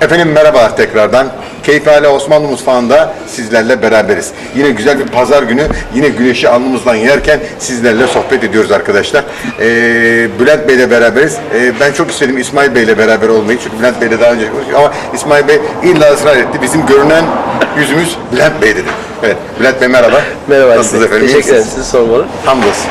Efendim merhaba tekrardan. Keyifhane Osmanlı Mutfağı'nda sizlerle beraberiz. Yine güzel bir pazar günü, yine güneşi alnımızdan yerken sizlerle sohbet ediyoruz arkadaşlar. Ee, Bülent Bey'le beraberiz. Ee, ben çok istedim İsmail Bey'le beraber olmayı çünkü Bülent Bey'le daha önce konuştuk ama İsmail Bey illa ısrar etti. Bizim görünen yüzümüz Bülent Bey dedi. Evet, Bülent Bey merhaba. Merhaba. Nasılsınız efendim? iyi Teşekkür ederim. Sizi sormalı. Hamdolsun.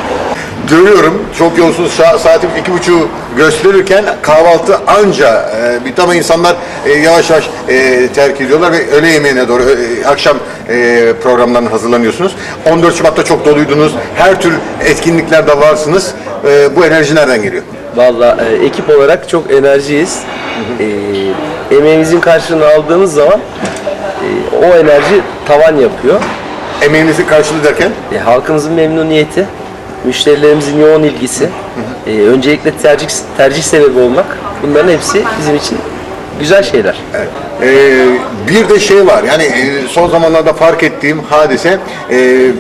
Görüyorum çok yolsuz sa- saatim iki buçuğu gösterirken kahvaltı anca e, bitti ama insanlar e, yavaş yavaş e, terk ediyorlar ve öğle yemeğine doğru e, akşam e, programlarına hazırlanıyorsunuz. 14 Şubat'ta çok doluydunuz. Her tür etkinliklerde varsınız. E, bu enerji nereden geliyor? Valla e, ekip olarak çok enerjiyiz. E, emeğimizin karşılığını aldığımız zaman e, o enerji tavan yapıyor. Emeğinizin karşılığı derken E, halkımızın memnuniyeti, müşterilerimizin yoğun ilgisi, e, öncelikle tercih tercih sebebi olmak bunların hepsi bizim için güzel şeyler. Ee, bir de şey var yani e, son zamanlarda fark ettiğim hadise e,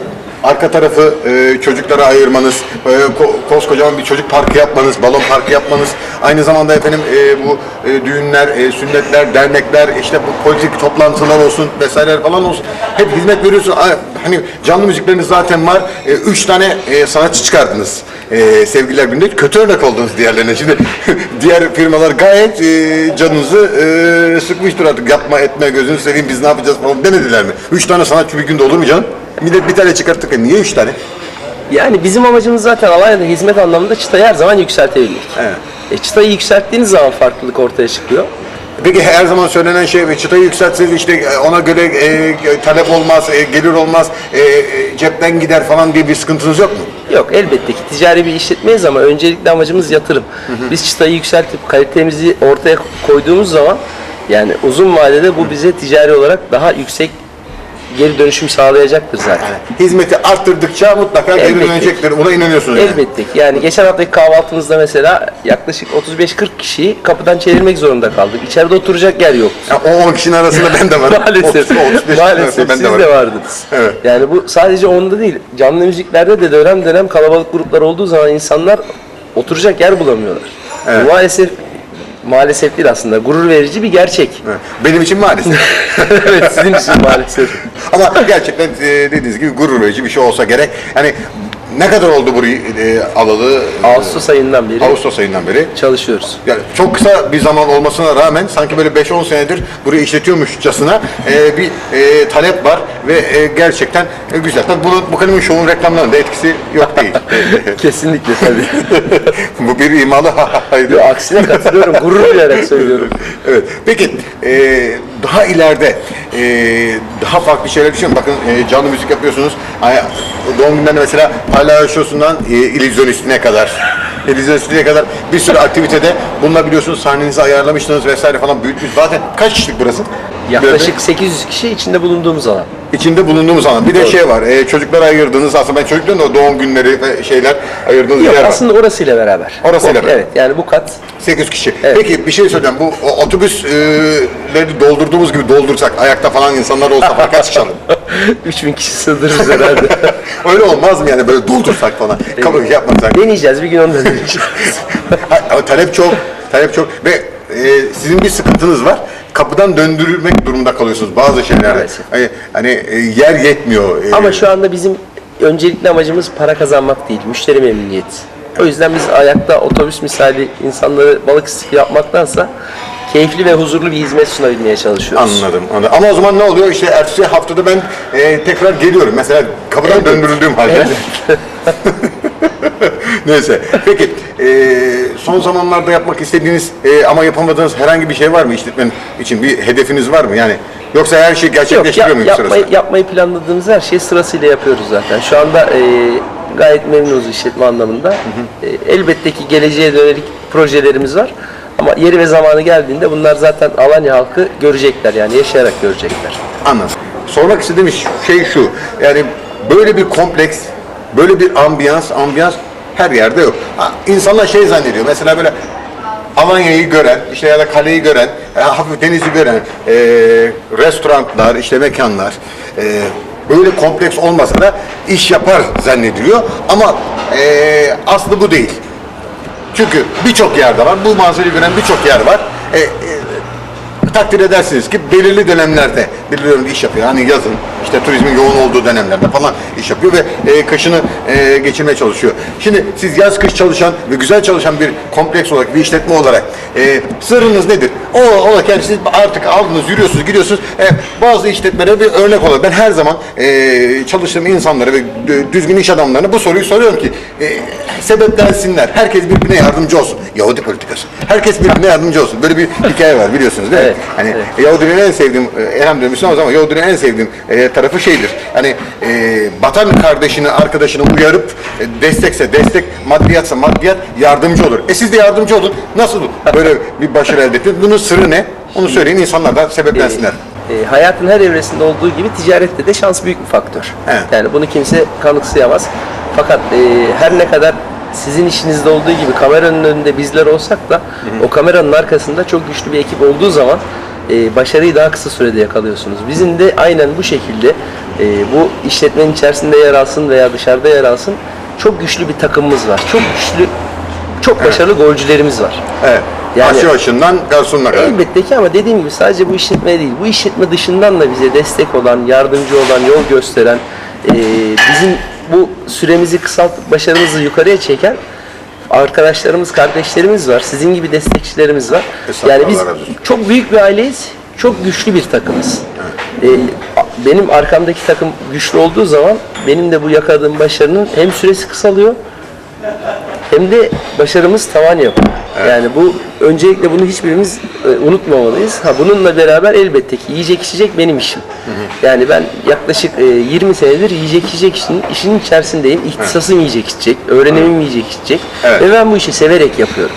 arka tarafı e, çocuklara ayırmanız, e, ko- koskocaman bir çocuk parkı yapmanız, balon parkı yapmanız, aynı zamanda efendim e, bu e, düğünler, e, sünnetler, dernekler, işte bu politik toplantılar olsun vesaireler falan olsun. Hep hizmet veriyorsun. Ay, Hani canlı müzikleriniz zaten var. E, üç tane e, sanatçı çıkardınız. E, sevgililer günde kötü örnek oldunuz diğerlerine. Şimdi diğer firmalar gayet e, canınızı e, sıkmıştır artık. Yapma etme gözünü seveyim biz ne yapacağız falan demediler mi? Üç tane sanatçı bir günde olur mu canım? Millet bir tane çıkarttık. Niye üç tane? Yani bizim amacımız zaten Alanya'da hizmet anlamında çıtayı her zaman yükseltebilmek. Evet. E, çıtayı yükselttiğiniz zaman farklılık ortaya çıkıyor. Peki her zaman söylenen şey çıtayı yükseltseniz işte e, ona göre e, talep olmaz, e, gelir olmaz, e, e, cepten gider falan diye bir sıkıntınız yok mu? Yok elbette ki ticari bir işletmeyiz ama öncelikle amacımız yatırım. Biz çıtayı yükseltip kalitemizi ortaya koyduğumuz zaman yani uzun vadede bu bize ticari olarak daha yüksek geri dönüşüm sağlayacaktır zaten. Hizmeti arttırdıkça mutlaka geri dönecektir. Buna inanıyorsunuz yani. Elbette ki. Yani geçen haftaki kahvaltımızda mesela yaklaşık 35-40 kişiyi kapıdan çevirmek zorunda kaldık. İçeride oturacak yer yok. O 10 kişinin arasında ben de varım. Maalesef. 30, 35 Maalesef ben siz de de, varım. vardınız. Evet. Yani bu sadece onda değil. Canlı müziklerde de dönem dönem kalabalık gruplar olduğu zaman insanlar oturacak yer bulamıyorlar. Bu maalesef maalesef değil aslında. Gurur verici bir gerçek. Evet. Benim için maalesef. evet sizin için maalesef. Ama gerçekten e, dediğiniz gibi gurur verici bir şey olsa gerek. Hani ne kadar oldu burayı e, alalı? Ağustos ayından beri Ağustos ayından beri. çalışıyoruz. Yani çok kısa bir zaman olmasına rağmen sanki böyle 5-10 senedir burayı işletiyormuşçasına e, bir e, talep var ve e, gerçekten e, güzel. Tabii bunun, bu kalemin şovun reklamlarında etkisi yok değil. Kesinlikle tabii. bu bir imalı haydi. Yo, aksine katılıyorum. Gurur duyarak söylüyorum. Evet. Peki e, daha ileride e, daha farklı şeyler düşünün. Bakın e, canlı müzik yapıyorsunuz. Ay, Doğum günlerinde mesela palyaçosundan e, illüzyonistine kadar illüzyonistine kadar bir sürü aktivitede bununla biliyorsunuz sahnenizi ayarlamıştınız vesaire falan büyütmüş. Zaten kaç kişilik burası? Yaklaşık 800 kişi içinde bulunduğumuz alan. içinde bulunduğumuz alan. Bir de Doğru. şey var. E, çocuklara ayırdığınız aslında ben çocukların da doğum günleri ve şeyler ayırdığınız Yok yer var. aslında orasıyla beraber. Orasıyla beraber. Evet yani bu kat 8 kişi. Evet. Peki bir şey söyleyeceğim. Bu o- otobüsleri doldurduğumuz gibi doldursak, ayakta falan insanlar olsa falan kaç alır? 3000 kişi sığdırırız herhalde. Öyle olmaz mı yani böyle doldursak falan? Kabul yapmasak. Deneyeceğiz bir gün onu da deneyeceğiz. Ha, talep çok, talep çok ve e, sizin bir sıkıntınız var. Kapıdan döndürmek durumunda kalıyorsunuz bazı şeylerde. Maalesef. Hani, hani e, yer yetmiyor. E, Ama şu anda bizim öncelikli amacımız para kazanmak değil, müşteri memnuniyeti. O yüzden biz ayakta otobüs misali insanları balık istifi yapmaktansa keyifli ve huzurlu bir hizmet sunabilmeye çalışıyoruz. Anladım, anladım. Ama o zaman ne oluyor? İşte ertesi haftada ben e, tekrar geliyorum. Mesela kapıdan döndürüldüğüm halde. Neyse. Peki e, son zamanlarda yapmak istediğiniz e, ama yapamadığınız herhangi bir şey var mı işletmenin için? Bir hedefiniz var mı? Yani yoksa her şeyi Yok, gerçekleştiriyor yap, muyum yapmayı, sırasında? yapmayı planladığımız her şeyi sırasıyla yapıyoruz zaten. Şu anda e, gayet memnunuz işletme anlamında. E, elbette ki geleceğe dönelik projelerimiz var. Ama yeri ve zamanı geldiğinde bunlar zaten Alanya halkı görecekler yani yaşayarak görecekler. Anladım. Sormak istediğim şey şu. Yani böyle bir kompleks, böyle bir ambiyans, ambiyans her yerde yok. Ha, İnsanlar şey zannediyor. Mesela böyle Alanya'yı gören, işte ya da kaleyi gören, e, hafif denizi gören e, restoranlar, işte mekanlar e, böyle kompleks olmasa da iş yapar zannediliyor. Ama e, aslı bu değil. Çünkü birçok yerde var. Bu manzarayı gören birçok yer var. E, e, takdir edersiniz ki belirli dönemlerde biliyorum iş yapıyor. Hani yazın işte turizmin yoğun olduğu dönemlerde falan iş yapıyor ve e, kışını e, geçirmeye çalışıyor. Şimdi siz yaz kış çalışan ve güzel çalışan bir kompleks olarak bir işletme olarak e, sırrınız nedir? O olarak siz artık aldınız yürüyorsunuz gidiyorsunuz e, bazı işletmelere bir örnek olarak ben her zaman e, çalıştığım insanlara ve düzgün iş adamlarına bu soruyu soruyorum ki e, sebeplensinler. Herkes birbirine yardımcı olsun. Yahudi politikası. Herkes birbirine yardımcı olsun. Böyle bir hikaye var biliyorsunuz değil mi? Evet, Hani evet. Yahudinin en sevdiğim, e, elhamdülillah Müslümanız ama Yahudinin en sevdiğim e, tarafı şeydir. Hani e, batan kardeşini, arkadaşını uyarıp e, destekse destek, maddiyatsa maddiyat yardımcı olur. E siz de yardımcı olun. Nasıl böyle bir başarı elde ettiniz? Bunun sırrı ne? Onu söyleyin insanlar da sebeplensinler. E, hayatın her evresinde olduğu gibi ticarette de şans büyük bir faktör. Evet. Yani bunu kimse kanıksayamaz. Fakat e, her ne kadar sizin işinizde olduğu gibi kameranın önünde bizler olsak da o kameranın arkasında çok güçlü bir ekip olduğu zaman e, başarıyı daha kısa sürede yakalıyorsunuz. Bizim de aynen bu şekilde e, bu işletmenin içerisinde yer alsın veya dışarıda yer alsın çok güçlü bir takımımız var. Çok güçlü, çok başarılı golcülerimiz var. Evet. Yani- Aşı başından garsonuna kadar. Elbette ki ama dediğim gibi sadece bu işletme değil. Bu işletme dışından da bize destek olan, yardımcı olan, yol gösteren, eee, bizim bu süremizi kısaltıp başarımızı yukarıya çeken arkadaşlarımız, kardeşlerimiz var. Sizin gibi destekçilerimiz var. Yani biz çok büyük bir aileyiz. Çok güçlü bir takımız. Eee, benim arkamdaki takım güçlü olduğu zaman benim de bu yakaladığım başarının hem süresi kısalıyor hem de başarımız tavan yapıyor. Yani bu öncelikle bunu hiçbirimiz e, unutmamalıyız. Ha bununla beraber elbette ki yiyecek içecek benim işim. Yani ben yaklaşık e, 20 senedir yiyecek içecek işinin, işinin içerisindeyim. İhtisasım yiyecek içecek, öğrenimim yiyecek içecek Evet. ve ben bu işi severek yapıyorum.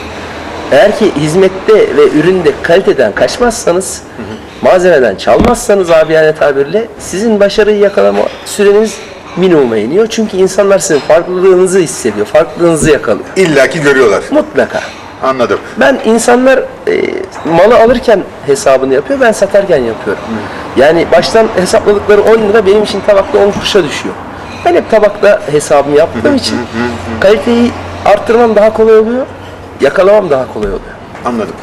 Eğer ki hizmette ve üründe kaliteden kaçmazsanız, malzemeden çalmazsanız abiyane tabirle sizin başarıyı yakalama süreniz minimuma iniyor. Çünkü insanlar sizin farklılığınızı hissediyor, farklılığınızı yakalıyor. İlla ki görüyorlar. Mutlaka. Anladım. Ben insanlar e, malı alırken hesabını yapıyor, ben satarken yapıyorum. Yani baştan hesapladıkları 10 lira benim için tabakta 10 kuruşa düşüyor. Ben hep tabakta hesabımı yaptığım için kaliteyi arttırmam daha kolay oluyor, yakalamam daha kolay oluyor. Anladım.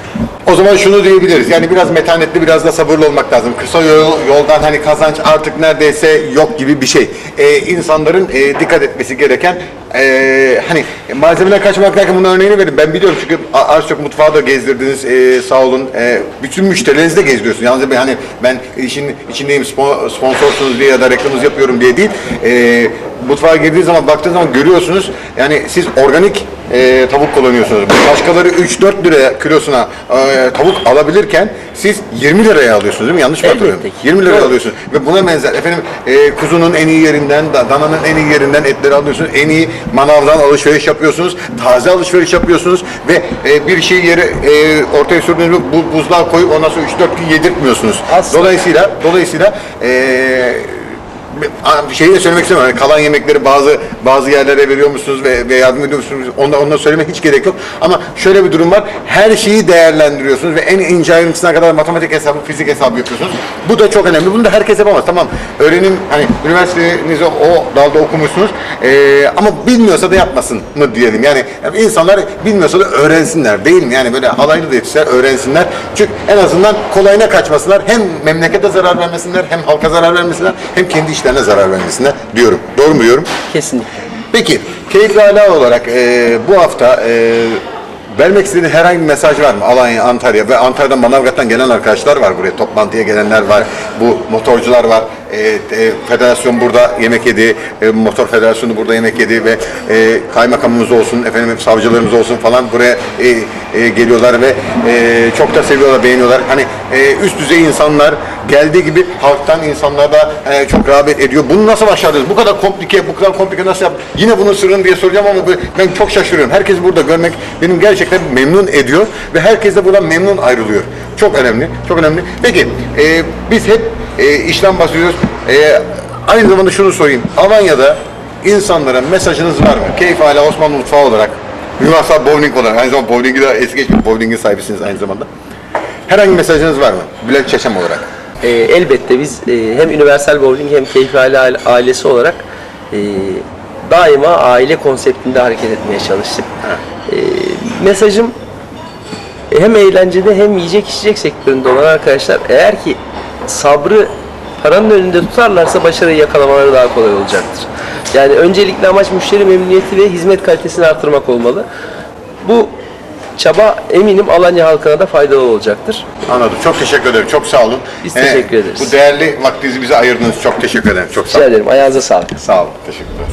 O zaman şunu diyebiliriz. Yani biraz metanetli, biraz da sabırlı olmak lazım. Kısa yol, yoldan hani kazanç artık neredeyse yok gibi bir şey. Ee, insanların e, dikkat etmesi gereken e, hani malzemeden kaçmak derken bunun örneğini verin. Ben biliyorum çünkü az çok mutfağı da gezdirdiniz. e, sağ olun. E, bütün müşterilerinizi de gezdiriyorsunuz. Yalnız ben hani ben işin içindeyim spon- sponsorsunuz diye ya da reklamınızı yapıyorum diye değil. E, mutfağa girdiği zaman baktığınız zaman görüyorsunuz. Yani siz organik e, tavuk kullanıyorsunuz. Başkaları 3-4 liraya kilosuna e, tavuk alabilirken siz 20 liraya alıyorsunuz değil mi? Yanlış mı Elbette hatırlıyorum? ki. 20 liraya Doğru. alıyorsunuz. Ve buna benzer efendim e, kuzunun en iyi yerinden, da- dananın en iyi yerinden etleri alıyorsunuz. En iyi manavdan alışveriş yapıyorsunuz. Taze alışveriş yapıyorsunuz ve e, bir şeyi yere e, ortaya sürdüğünüz bu buzluğa koyup ondan sonra 3-4 gün yedirtmiyorsunuz. Asla. Dolayısıyla dolayısıyla e, şeyi de söylemek istemiyorum. Yani kalan yemekleri bazı bazı yerlere veriyor musunuz ve, ve yardım ediyor musunuz? Ondan, ondan söylemek hiç gerek yok. Ama şöyle bir durum var. Her şeyi değerlendiriyorsunuz ve en ince ayrıntısına kadar matematik hesabı, fizik hesabı yapıyorsunuz. Bu da çok önemli. Bunu da herkes yapamaz. Tamam. Öğrenim hani üniversitenizi o dalda okumuşsunuz. Ee, ama bilmiyorsa da yapmasın mı diyelim. Yani, insanlar bilmiyorsa da öğrensinler değil mi? Yani böyle alaylı da yetişsinler, öğrensinler. Çünkü en azından kolayına kaçmasınlar. Hem memlekete zarar vermesinler, hem halka zarar vermesinler, hem kendi işlerine zarar vermesinler diyorum. Doğru mu diyorum? Kesinlikle. Peki, Keyifli Ala olarak e, bu hafta e, vermek istediğin herhangi bir mesaj var mı? Alanya, Antalya ve Antalya'dan Manavgat'tan gelen arkadaşlar var buraya. Toplantıya gelenler var. Bu motorcular var. E, e, federasyon burada yemek yedi. E, motor federasyonu burada yemek yedi ve e, kaymakamımız olsun, efendim savcılarımız olsun falan buraya e, e, geliyorlar ve e, çok da seviyorlar, beğeniyorlar. Hani e, üst düzey insanlar geldiği gibi halktan insanlar da e, çok rağbet ediyor. Bunu nasıl başardınız? Bu kadar komplike, bu kadar komplike nasıl yaptınız? Yine bunun sırrını diye soracağım ama ben çok şaşırıyorum. Herkes burada görmek benim gerçekten memnun ediyor ve herkes de buradan memnun ayrılıyor. Çok önemli, çok önemli. Peki, e, biz hep e, işten bahsediyoruz. E, aynı zamanda şunu sorayım. Alanya'da insanlara mesajınız var mı? Keyif hala Osmanlı mutfağı olarak, Üniversal Bowling olarak, aynı zamanda bowling'i de es geçmiyor. Bowling'in sahibisiniz aynı zamanda. Herhangi mesajınız var mı? Bülent Çeşem olarak. E, elbette biz e, hem Universal Bowling hem Keyfi Aile aile- ailesi olarak e, daima aile konseptinde hareket etmeye çalıştık. E, mesajım E, hem eğlencede hem yiyecek içecek sektöründe olan arkadaşlar eğer ki sabrı paranın önünde tutarlarsa başarıyı yakalamaları daha kolay olacaktır. Yani öncelikle amaç müşteri memnuniyeti ve hizmet kalitesini artırmak olmalı. Bu çaba eminim Alanya halkına da faydalı olacaktır. Anladım. Çok teşekkür ederim. Çok sağ olun. Biz teşekkür ederiz. Bu değerli vaktinizi bize ayırdınız. Çok teşekkür ederim. Çok sağ Rica olun. ederim. Ayağınıza sağlık. Sağ olun. Teşekkürler.